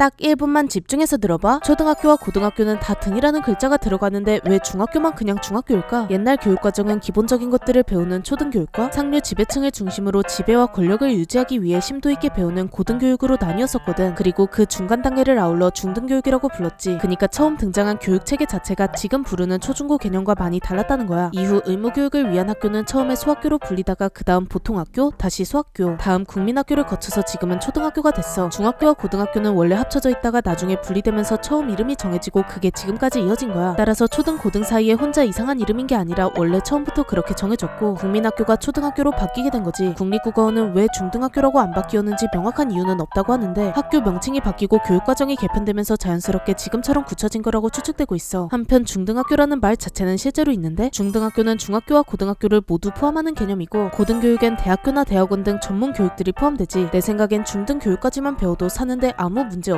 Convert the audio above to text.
딱 1분만 집중해서 들어봐. 초등학교와 고등학교는 다 등이라는 글자가 들어가는데 왜 중학교만 그냥 중학교일까? 옛날 교육과정은 기본적인 것들을 배우는 초등교육과 상류 지배층을 중심으로 지배와 권력을 유지하기 위해 심도 있게 배우는 고등교육으로 나뉘었었거든. 그리고 그 중간 단계를 아울러 중등교육이라고 불렀지. 그니까 처음 등장한 교육 체계 자체가 지금 부르는 초중고 개념과 많이 달랐다는 거야. 이후 의무교육을 위한 학교는 처음에 소학교로 불리다가 그 다음 보통학교, 다시 소학교, 다음 국민학교를 거쳐서 지금은 초등학교가 됐어. 중학교와 고등학교는 원래 합 쳐져 있다가 나중에 분리되면서 처음 이름이 정해지고 그게 지금까지 이어진 거야. 따라서 초등 고등 사이에 혼자 이상한 이름인 게 아니라 원래 처음부터 그렇게 정해졌고 국민학교가 초등학교로 바뀌게 된 거지. 국립국어원은 왜 중등학교라고 안 바뀌었는지 명확한 이유는 없다고 하는데 학교 명칭이 바뀌고 교육과정이 개편되면서 자연스럽게 지금처럼 굳혀진 거라고 추측되고 있어. 한편 중등학교라는 말 자체는 실제로 있는데 중등학교는 중학교와 고등학교를 모두 포함하는 개념이고 고등교육엔 대학교나 대학원 등 전문 교육들이 포함되지. 내 생각엔 중등 교육까지만 배워도 사는데 아무 문제